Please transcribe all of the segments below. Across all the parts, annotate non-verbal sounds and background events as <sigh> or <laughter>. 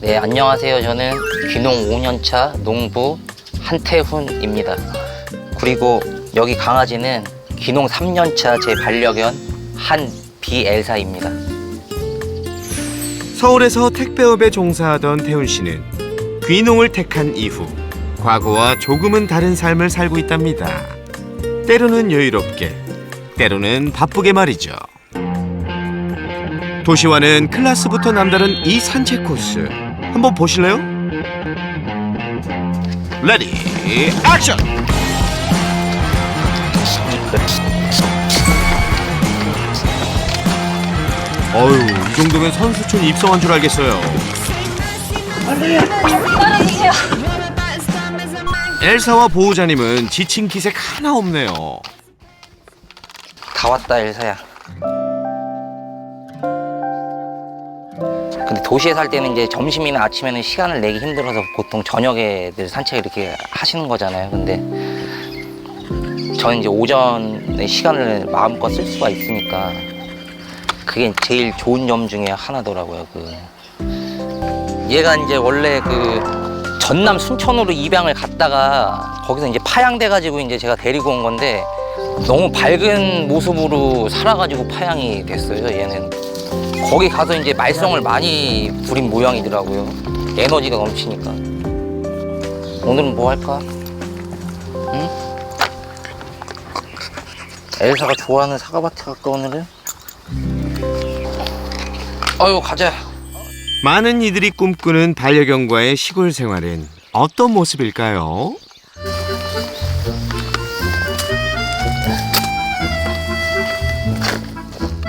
네, 안녕하세요. 저는 귀농 5년차 농부 한태훈입니다. 그리고 여기 강아지는 귀농 3년차 제 반려견 한비엘사입니다. 서울에서 택배업에 종사하던 태훈 씨는 귀농을 택한 이후 과거와 조금은 다른 삶을 살고 있답니다. 때로는 여유롭게, 때로는 바쁘게 말이죠. 도시와는 클래스부터 남다른 이 산책 코스 한번 보실래요? 레디 액션! 어휴, 이 정도면 선수촌 입성한 줄 알겠어요. 엘사와 보호자님은 지친 기색 하나 없네요. 다 왔다, 엘사야. 도시에 살 때는 이제 점심이나 아침에는 시간을 내기 힘들어서 보통 저녁에들 산책 이렇게 하시는 거잖아요. 근데 저는 이제 오전에 시간을 마음껏 쓸 수가 있으니까 그게 제일 좋은 점 중에 하나더라고요. 그 얘가 이제 원래 그 전남 순천으로 입양을 갔다가 거기서 이제 파양돼 가지고 이제 제가 데리고 온 건데 너무 밝은 모습으로 살아가지고 파양이 됐어요. 얘는 거기 가서 이제 말썽을 많이 부린 모양이더라고요. 에너지가 넘치니까. 오늘은 뭐 할까? 응? 엘사가 좋아하는 사과밭에 갈까 오늘은? 아유 가자. 많은 이들이 꿈꾸는 반려견과의 시골 생활은 어떤 모습일까요?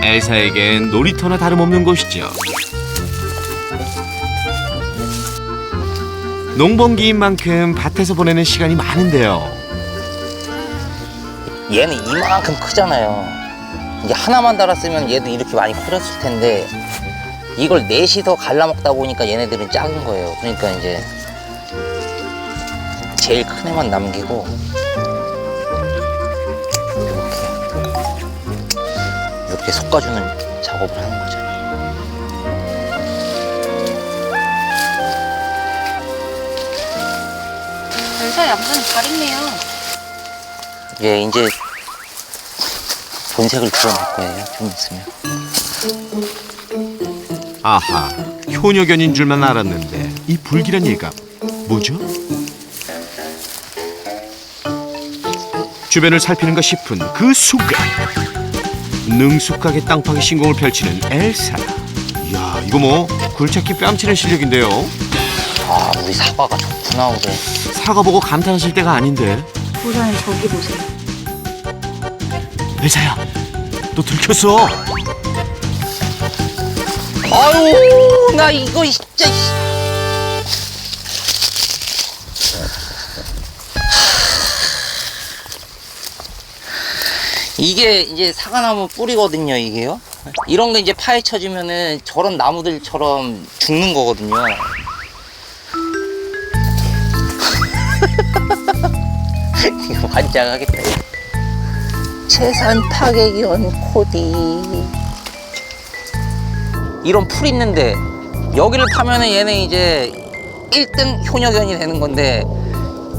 엘사에겐 놀이터나 다름없는 곳이죠. 농번기인 만큼 밭에서 보내는 시간이 많은데요. 얘는 이만큼 크잖아요. 이게 하나만 달았으면 얘도 이렇게 많이 커졌을 텐데 이걸 넷이서 갈라먹다 보니까 얘네들은 작은 거예요. 그러니까 이제 제일 큰 애만 남기고 섞어주는 작업을 하는 거죠. 양반이 잘 있네요. 얘 이제 본색을 드러낼 거예요. 좀 있으면. 아하, 효녀견인 줄만 알았는데 이 불길한 일감 뭐죠? 주변을 살피는가 싶은 그 순간 능숙하게 땅파기 신공을 펼치는 엘사 이야 이거 뭐 굴착기 뺨치는 실력인데요. 아 우리 사과가 좋구나 올해. 사과 보고 감탄하실 때가 아닌데. 보라는 저기 보세요. 엘사야 너 들켰어. 아유 나 이거 진짜 이게 이제 사과나무 뿌리거든요 이게요 이런 거 이제 파헤쳐지면은 저런 나무들처럼 죽는 거거든요 <laughs> 이거 환장하겠다. 재산 타격이온 코디 이런 풀 있는데 여기를 파면은 얘는 이제 1등 효녀견이 되는 건데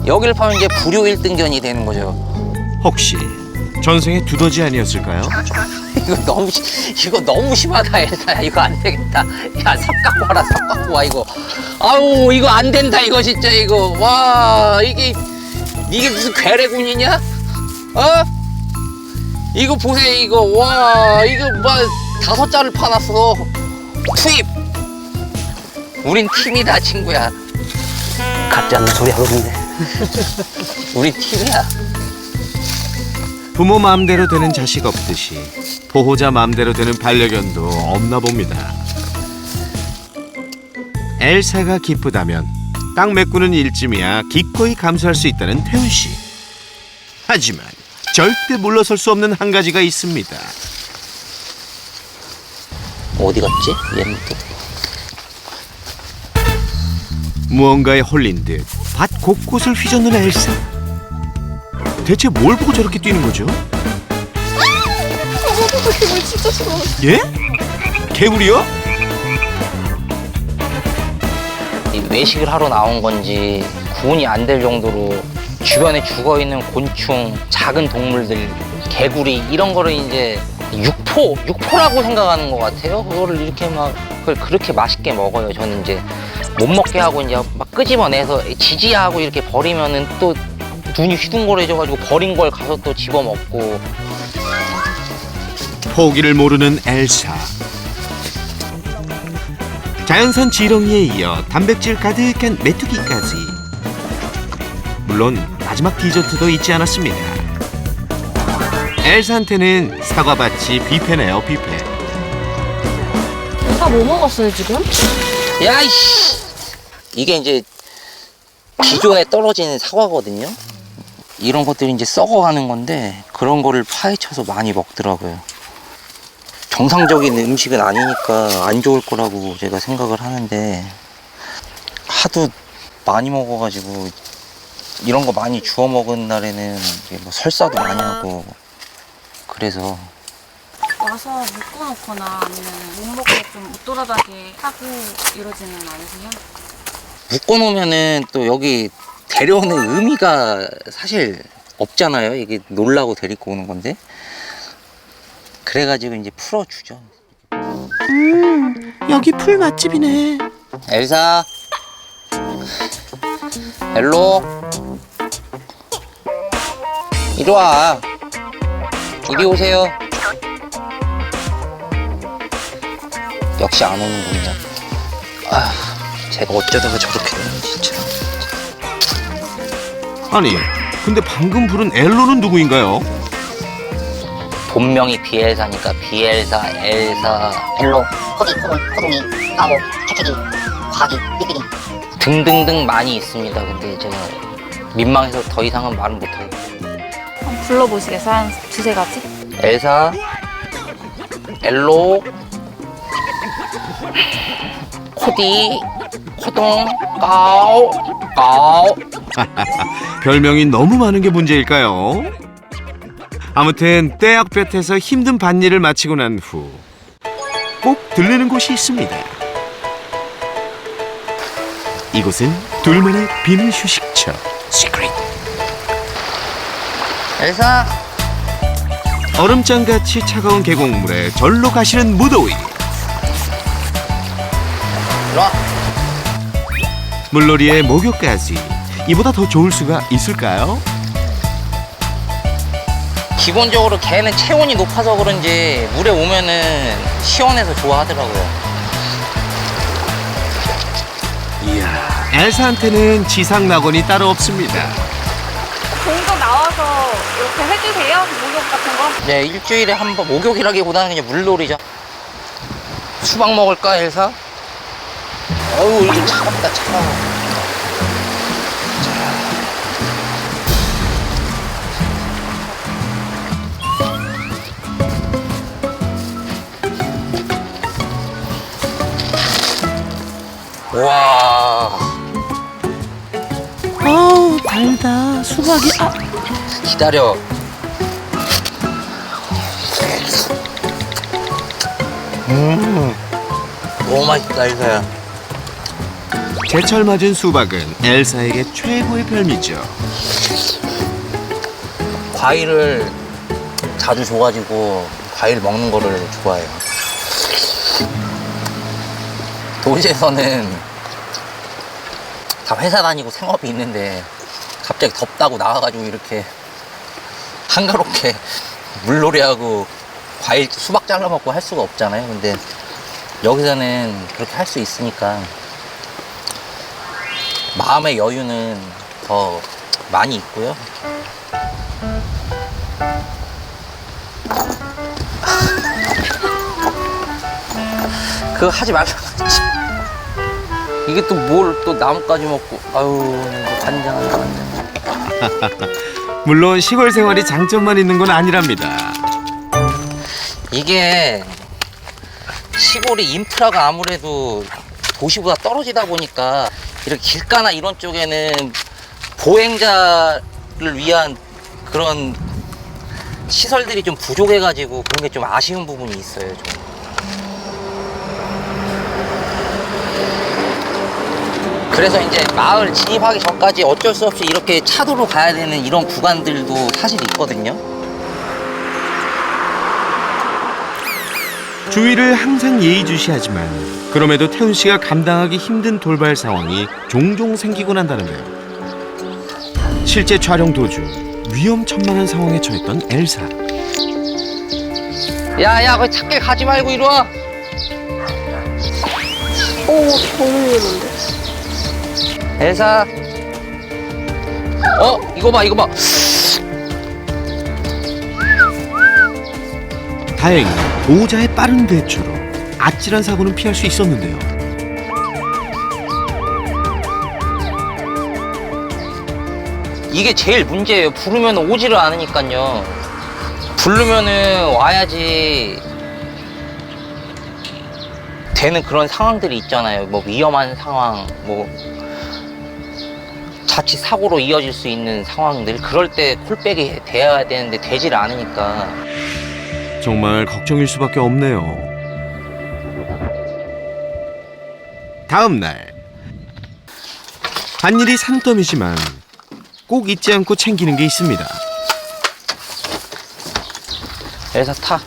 여기를 파면 이제 불효 1등견이 되는 거죠. 혹시 전생에 두더지 아니었을까요? <laughs> 이거 너무 시- 이거 너무 심하다 엘사야 이거 안 되겠다. 야 삽 갖고 와라 삽 갖고 와 이거. 아우 이거 안 된다 이거 진짜 이거 와 이게 이게 무슨 괴뢰군이냐? 어? 이거 보세요 이거 와 이거 뭐 다섯 자를 파놨어 투입. 우린 팀이다 친구야. 않는 소리 하고 있네. <laughs> 우리 팀이야. 부모 마음대로 되는 자식 없듯이 보호자 마음대로 되는 반려견도 없나 봅니다. 엘사가 기쁘다면 땅 메꾸는 일쯤이야 기꺼이 감수할 수 있다는 태훈 씨. 하지만 절대 물러설 수 없는 한 가지가 있습니다. 어디 갔지? 얘는 또. 무언가에 홀린 듯 밭 곳곳을 휘젓는 엘사. 대체 뭘 보고 저렇게 뛰는 거죠? 이거 진짜 싫어. 예? 개구리요? 이 외식을 하러 나온 건지 구분이 안 될 정도로 주변에 죽어 있는 곤충, 작은 동물들, 개구리 이런 거를 이제 육포, 육포라고 생각하는 것 같아요. 그거를 이렇게 막 그걸 그렇게 맛있게 먹어요. 저는 이제 못 먹게 하고 이제 막 끄집어내서 지지하고 이렇게 버리면은 또 눈이 휘둥그레져가지고 버린 걸 가서 또 집어 먹고 포기를 모르는 엘사. 자연산 지렁이에 이어 단백질 가득한 메뚜기까지. 물론 마지막 디저트도 잊지 않았습니다. 엘사한테는 사과밭이 뷔페네요, 뷔페. 내가 뭐 먹었어요 지금? 야이씨 이게 이제 기존에 떨어진 사과거든요 이런 것들이 이제 썩어가는 건데 그런 거를 파헤쳐서 많이 먹더라고요 정상적인 음식은 아니니까 안 좋을 거라고 제가 생각을 하는데 하도 많이 먹어가지고 이런 거 많이 주워 먹은 날에는 뭐 설사도 많이 하고 그래서 와서 묶어놓거나 아니면 못 먹게 좀 못 돌아다게 하고 이러지는 않으세요? 묶어놓으면은 또 여기 데려오는 의미가 사실 없잖아요. 이게 놀라고 데리고 오는 건데. 그래가지고 이제 풀어주죠. 여기 풀 맛집이네. 엘사. 엘로. 이리 와. 이리 오세요. 역시 안 오는군요. 아, 제가 어쩌다가 저렇게. 아니, 근데 방금 부른 엘로는 누구인가요? 본명이 비엘사니까 비엘사, 엘사, 엘로 호기, 호동, 호동이, 까고, 캐캐기, 과기, 삐삐기. 등등등 많이 있습니다. 근데 제가 민망해서 더 이상은 말은 못해요. 한번 불러보시겠어요? 한 두세 가지? 엘사, 엘로, 코디, 코동, 까오, 까오. <laughs> 별명이 너무 많은 게 문제일까요? 아무튼 떼약볕에서 힘든 밭일을 마치고 난 후 꼭 들르는 곳이 있습니다. 이곳은 둘만의 비밀 휴식처 시크릿. 엘사, 얼음장같이 차가운 계곡물에 절로 가시는 무더위. 이리 와. 물놀이에 목욕까지. 이보다 더 좋을 수가 있을까요? 기본적으로 개는 체온이 높아서 그런지 물에 오면은 시원해서 좋아하더라고요. 이야, 엘사한테는 지상 낙원이 따로 없습니다. 종종 나와서 이렇게 해주세요? 목욕 같은 거? 네, 일주일에 한 번 목욕이라기보다는 그냥 물놀이죠. 수박 먹을까, 엘사? 어우, 이게 차갑다, 차가워. 와, 어우 달다 수박이 아 기다려. 음, 너무 맛있다, 엘사야. 제철 맞은 수박은 엘사에게 최고의 별미죠. 과일을 자주 줘가지고 과일 먹는 거를 좋아해요. 도시에서는 다 회사 다니고 생업이 있는데 갑자기 덥다고 나와가지고 이렇게 한가롭게 물놀이하고 과일 수박 잘라 먹고 할 수가 없잖아요. 근데 여기서는 그렇게 할 수 있으니까 마음의 여유는 더 많이 있고요. 그거 하지 말라고. 이게 또 뭘 또 나뭇가지 먹고 아유 간장한 간장 <laughs> 물론 시골 생활이 장점만 있는 건 아니랍니다. 이게 시골이 인프라가 아무래도 도시보다 떨어지다 보니까 이렇게 길가나 이런 쪽에는 보행자를 위한 그런 시설들이 좀 부족해가지고 그런 게 좀 아쉬운 부분이 있어요. 좀. 그래서 이제 마을 진입하기 전까지 어쩔 수 없이 이렇게 차도로 가야 되는 이런 구간들도 사실 있거든요. 주위를 항상 예의주시하지만 그럼에도 태훈 씨가 감당하기 힘든 돌발 상황이 종종 생기곤 한다는데요. 실제 촬영 도중 위험천만한 상황에 처했던 엘사. 야야 거기 찾길 가지 말고 이리 와. 오, 동물인데. 엘사. 어 이거 봐 이거 봐. 다행히 보호자의 빠른 대처로 아찔한 사고는 피할 수 있었는데요. 이게 제일 문제예요. 부르면 오지를 않으니까요. 부르면은 와야지 되는 그런 상황들이 있잖아요. 뭐 위험한 상황, 뭐 자칫 사고로 이어질 수 있는 상황들. 그럴 때 콜백이 돼야 되는데 되질 않으니까. 정말 걱정일 수밖에 없네요. 다음 날 한일이 산더미지만 꼭 잊지 않고 챙기는 게 있습니다. 엘사 타.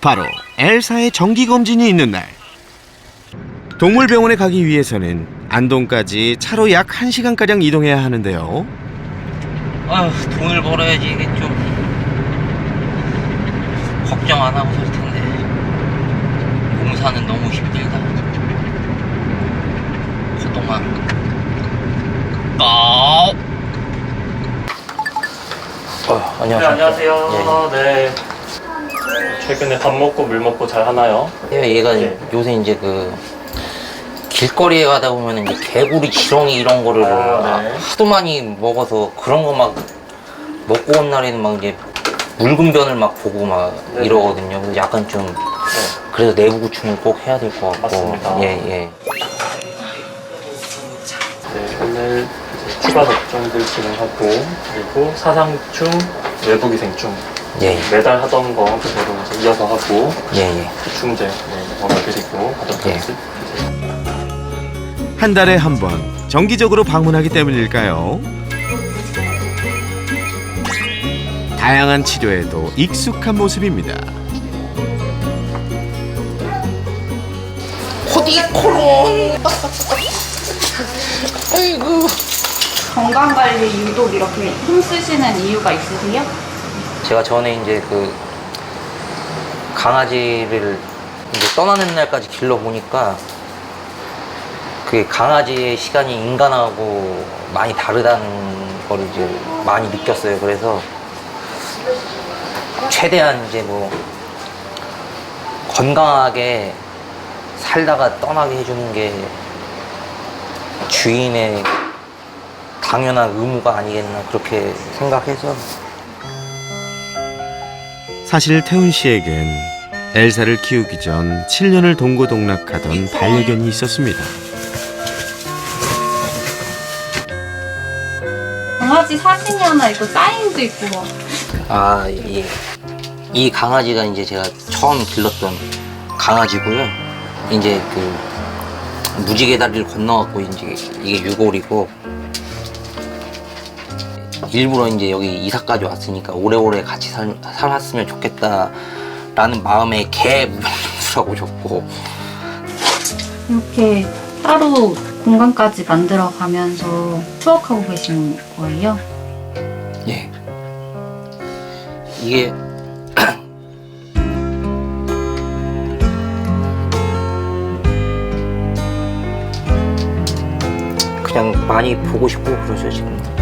바로 엘사의 정기 검진이 있는 날. 동물병원에 가기 위해서는 안동까지 차로 약 1시간가량 이동해야 하는데요. 아휴 돈을 벌어야지 이게 좀 걱정 안 하고 살 텐데 공사는 너무 힘들다 그동안 아 어, 네, 안녕하세요 안녕하세요. 네. 최근에 밥 먹고 물 먹고 잘 하나요? 예, 얘가 네. 요새 이제 그 길거리에 가다 보면 이제 개구리 지렁이 이런 거를 아, 네. 하도 많이 먹어서 그런 거 막 먹고 온 날에는 막 이제 묽은 변을 막 보고 막 네네. 이러거든요. 그래서 약간 좀 네. 그래서 내부 구충을 꼭 해야 될 것 같고 맞습니다. 예 예. 네, 오늘 이제 추가 접종들 진행하고 그리고 사상충, 외부기생충 예, 매달 하던 거 그대로 이제 이어서 하고 예, 예. 구충제 네, 먹어드리고 하도록 예. 하겠습니다. 한 달에 한 번 정기적으로 방문하기 때문일까요? 다양한 치료에도 익숙한 모습입니다. 코디코론. 아이고. 건강 관리 유독 이렇게 힘쓰시는 이유가 있으세요? 제가 전에 이제 그 강아지를 이제 떠나는 날까지 길러 보니까 그 강아지의 시간이 인간하고 많이 다르다는 걸 이제 많이 느꼈어요. 그래서 최대한 이제 뭐 건강하게 살다가 떠나게 해주는 게 주인의 당연한 의무가 아니겠나 그렇게 생각해서 사실 태훈 씨에겐 엘사를 키우기 전 7년을 동고동락하던 반려견이 있었습니다. 강아지 사진이 하나 있고 사인도 있고 뭐. 아, 이, 이 강아지가 이제 제가 처음 길렀던 강아지고요. 이제 그 무지개 다리를 건너갖고 이제 이게 유골이고 일부러 이제 여기 이사까지 왔으니까 오래오래 같이 살, 살았으면 좋겠다라는 마음에 개 무병장수라고 줬고 이렇게 따로 공간까지 만들어 가면서 추억하고 계시는 거예요? 예. 이게 <clears throat> 그냥 많이 보고 싶고 그러죠 지금.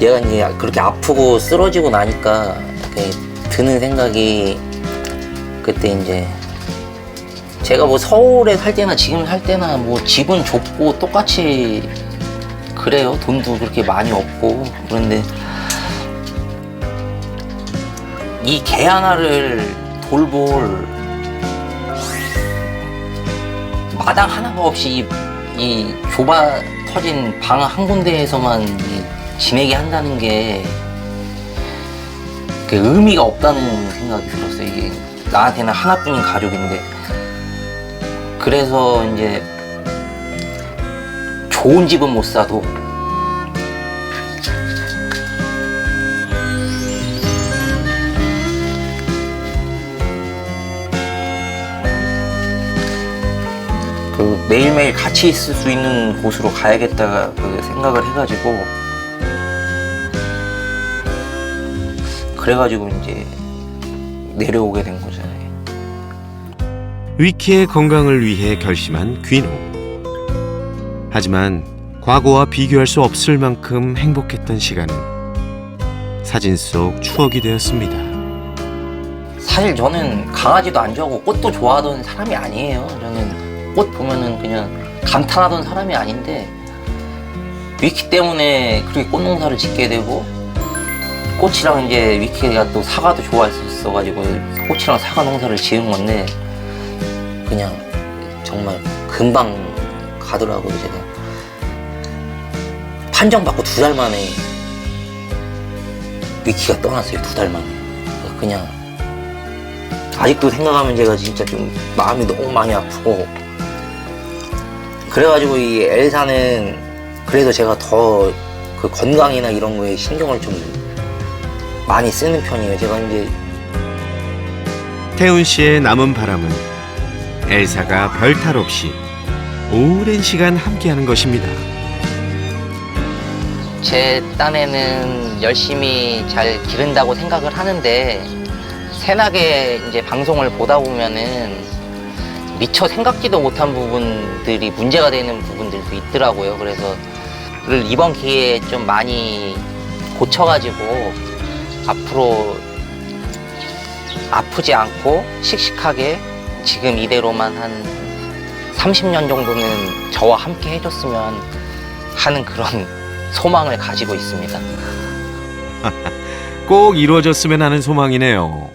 얘가 이제 그렇게 아프고 쓰러지고 나니까 드는 생각이 그때 이제 제가 뭐 서울에 살 때나 지금 살 때나 뭐 집은 좁고 똑같이 그래요. 돈도 그렇게 많이 없고 그런데 이 개 하나를 돌볼 마당 하나가 없이 이, 이 좁아 터진 방 한 군데에서만 이 지내게 한다는 게그 의미가 없다는 생각이 들었어요. 이게 나한테는 하나뿐인 가족인데 그래서 이제 좋은 집은 못 사도 그 매일매일 같이 있을 수 있는 곳으로 가야겠다 그 생각을 해가지고 그래가지고 이제 내려오게 된 거잖아요. 위키의 건강을 위해 결심한 귀농. 하지만 과거와 비교할 수 없을 만큼 행복했던 시간은 사진 속 추억이 되었습니다. 사실 저는 강아지도 안 좋아하고 꽃도 좋아하던 사람이 아니에요. 저는 꽃 보면은 그냥 감탄하던 사람이 아닌데 위키 때문에 그렇게 꽃 농사를 짓게 되고 꽃이랑 이제 위키가 또 사과도 좋아했었어가지고 꽃이랑 사과 농사를 지은 건데 그냥 정말 금방 가더라고요. 제가 판정받고 두 달 만에 위키가 떠났어요. 두 달 만에 그냥 아직도 생각하면 제가 진짜 좀 마음이 너무 많이 아프고 그래가지고 이 엘사는 그래도 제가 더 그 건강이나 이런 거에 신경을 좀 많이 쓰는 편이에요. 제가 이제 태훈 씨의 남은 바람은 엘사가 별탈 없이 오랜 시간 함께하는 것입니다. 제 딴에는 열심히 잘 기른다고 생각을 하는데 새나게 이제 방송을 보다 보면은 미처 생각지도 못한 부분들이 문제가 되는 부분들도 있더라고요. 그래서 이번 기회에 좀 많이 고쳐가지고 앞으로 아프지 않고 씩씩하게 지금 이대로만 한 30년 정도는 저와 함께 해줬으면 하는 그런 <laughs> 소망을 가지고 있습니다. <laughs> 꼭 이루어졌으면 하는 소망이네요.